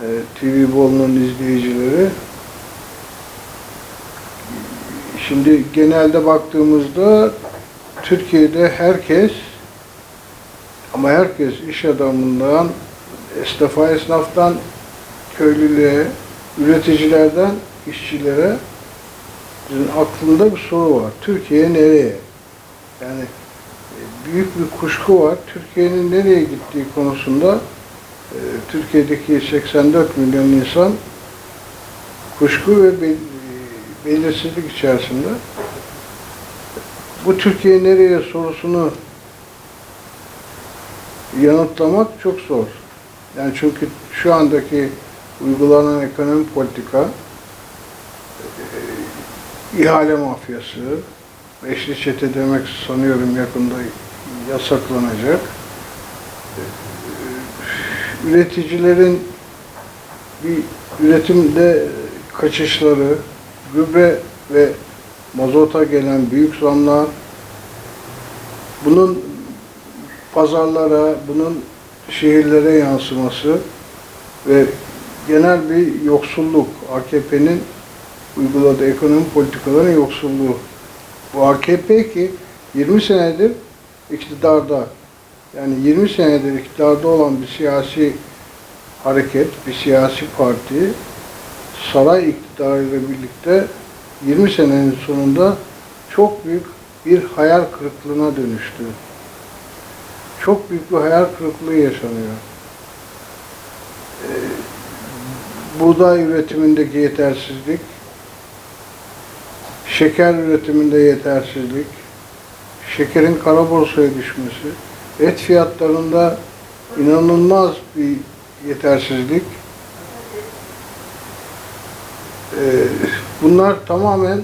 e, TV Bolu'nun izleyicileri. Şimdi genelde baktığımızda Türkiye'de herkes ama herkes iş adamından, esnafa esnaftan, köylülüğe, üreticilerden işçilere bizim aklında bir soru var. Türkiye nereye? Yani e, büyük bir kuşku var. Türkiye'nin nereye gittiği konusunda Türkiye'deki 84 milyon insan kuşku ve bel- e, belirsizlik içerisinde. Bu Türkiye nereye sorusunu yanıtlamak çok zor. Yani çünkü şu andaki uygulanan ekonomi politika e, ihale mafyası, beşli çete demek sanıyorum yakında yasaklanacak. Üreticilerin bir üretimde kaçışları, gübre ve mazota gelen büyük zamlar, bunun pazarlara, bunun şehirlere yansıması ve genel bir yoksulluk, AKP'nin uyguladığı ekonomi politikalarının yoksulluğu. Bu AKP ki 20 senedir iktidarda, yani 20 senedir iktidarda olan bir siyasi hareket, bir siyasi parti, saray iktidarıyla birlikte 20 senenin sonunda çok büyük bir hayal kırıklığına dönüştü. Çok büyük bir hayal kırıklığı yaşanıyor. Ee, buğday üretimindeki yetersizlik, şeker üretiminde yetersizlik, şekerin kara borsaya düşmesi, et fiyatlarında inanılmaz bir yetersizlik. Ee, bunlar tamamen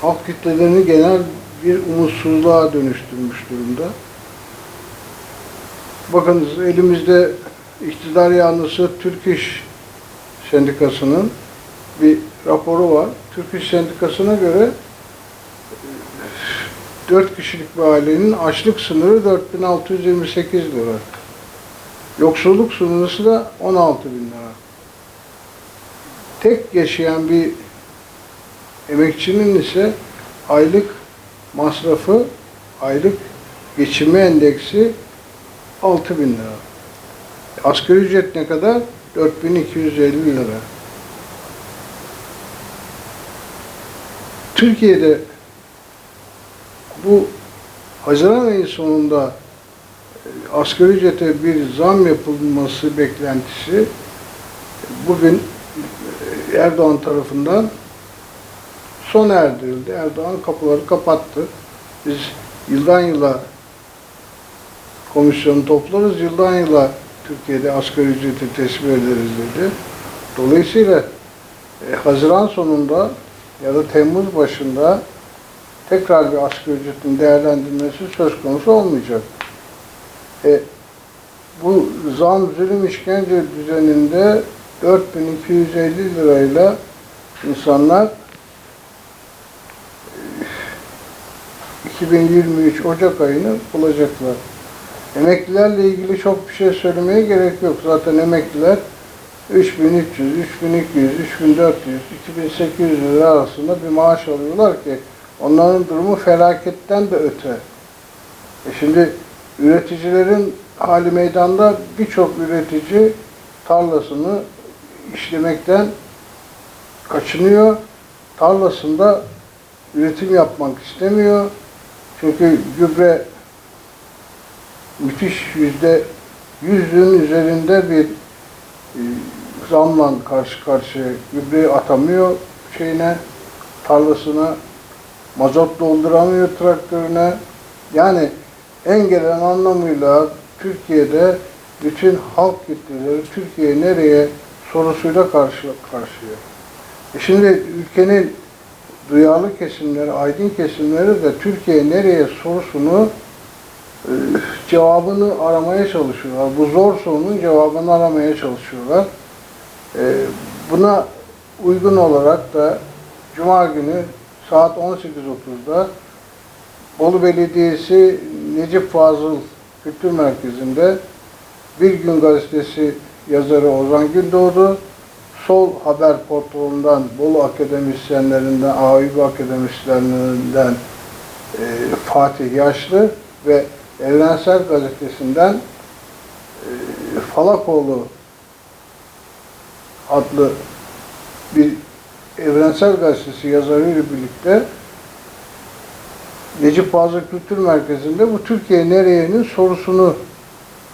halk kitlelerini genel bir umutsuzluğa dönüştürmüş durumda. Bakınız elimizde iktidar yanlısı Türk İş Sendikası'nın bir raporu var. Türk İş Sendikası'na göre 4 kişilik bir ailenin açlık sınırı 4628 lira. Yoksulluk sınırı da 16 bin lira. Tek yaşayan bir emekçinin ise aylık masrafı, aylık geçinme endeksi 6 bin lira. Asgari ücret ne kadar? 4250 lira. Türkiye'de bu Haziran ayı sonunda e, asgari ücrete bir zam yapılması beklentisi bugün e, Erdoğan tarafından sona erdirildi. Erdoğan kapıları kapattı. Biz yıldan yıla komisyonu toplarız, yıldan yıla Türkiye'de asgari ücreti teslim ederiz dedi. Dolayısıyla e, Haziran sonunda ya da Temmuz başında tekrar bir asgari ücretin değerlendirilmesi söz konusu olmayacak. E, bu zam zulüm işkence düzeninde 4250 lirayla insanlar e, 2023 Ocak ayını bulacaklar. Emeklilerle ilgili çok bir şey söylemeye gerek yok. Zaten emekliler 3300, 3200, 3400, 2800 lira arasında bir maaş alıyorlar ki onların durumu felaketten de öte. E şimdi üreticilerin hali meydanda birçok üretici tarlasını işlemekten kaçınıyor. Tarlasında üretim yapmak istemiyor. Çünkü gübre müthiş yüzde yüzün üzerinde bir e, zamla karşı karşıya gübreyi atamıyor şeyine, tarlasına, mazot dolduramıyor traktörüne. Yani en gelen anlamıyla Türkiye'de bütün halk kitleleri Türkiye nereye sorusuyla karşı karşıya. E şimdi ülkenin duyarlı kesimleri, aydın kesimleri de Türkiye nereye sorusunu e, cevabını aramaya çalışıyorlar. Bu zor sorunun cevabını aramaya çalışıyorlar. E, Buna uygun olarak da Cuma günü saat 18.30'da Bolu Belediyesi Necip Fazıl Kültür Merkezi'nde Bir Gün Gazetesi yazarı Ozan Gündoğdu, Sol Haber portalından, Bolu akademisyenlerinden, AÜB akademisyenlerinden e, Fatih Yaşlı ve Evrensel Gazetesi'nden e, Falakoğlu adlı bir Evrensel Gazetesi yazarıyla birlikte Necip Fazıl Kültür Merkezi'nde bu Türkiye nereye'nin sorusunu,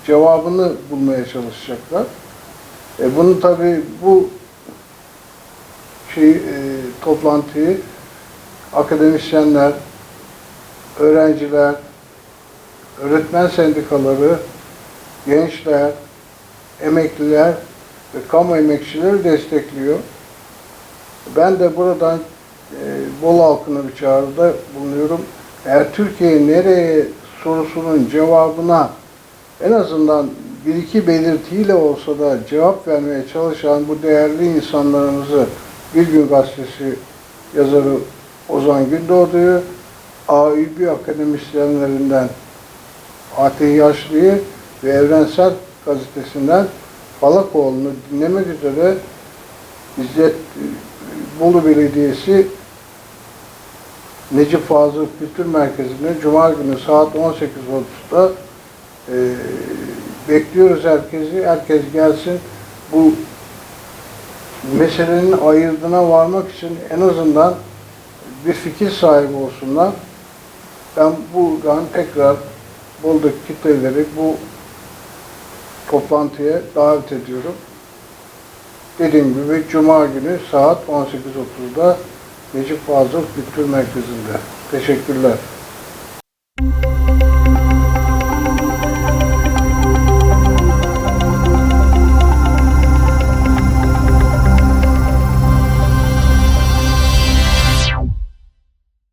cevabını bulmaya çalışacaklar. E bunu tabi bu şey e, toplantıyı akademisyenler, öğrenciler, öğretmen sendikaları, gençler, emekliler ve kamu emekçileri destekliyor. Ben de buradan e, Bolu halkına bir çağrıda bulunuyorum. Eğer Türkiye nereye sorusunun cevabına en azından bir iki belirtiyle olsa da cevap vermeye çalışan bu değerli insanlarımızı Bir Gün Gazetesi yazarı Ozan Gündoğdu'yu, AÜB akademisyenlerinden Fatih Yaşlı'yı ve Evrensel Gazetesi'nden Falakoğlu'nu dinlemek üzere İzzet Bolu Belediyesi Necip Fazıl Kültür Merkezi'nde Cuma günü saat 18.30'da e, bekliyoruz herkesi. Herkes gelsin. Bu meselenin ayırdına varmak için en azından bir fikir sahibi olsunlar. Ben buradan tekrar Bolu'daki kitleleri bu toplantıya davet ediyorum. Dediğim gibi Cuma günü saat 18.30'da Necip Fazıl Kültür Merkezi'nde. Teşekkürler.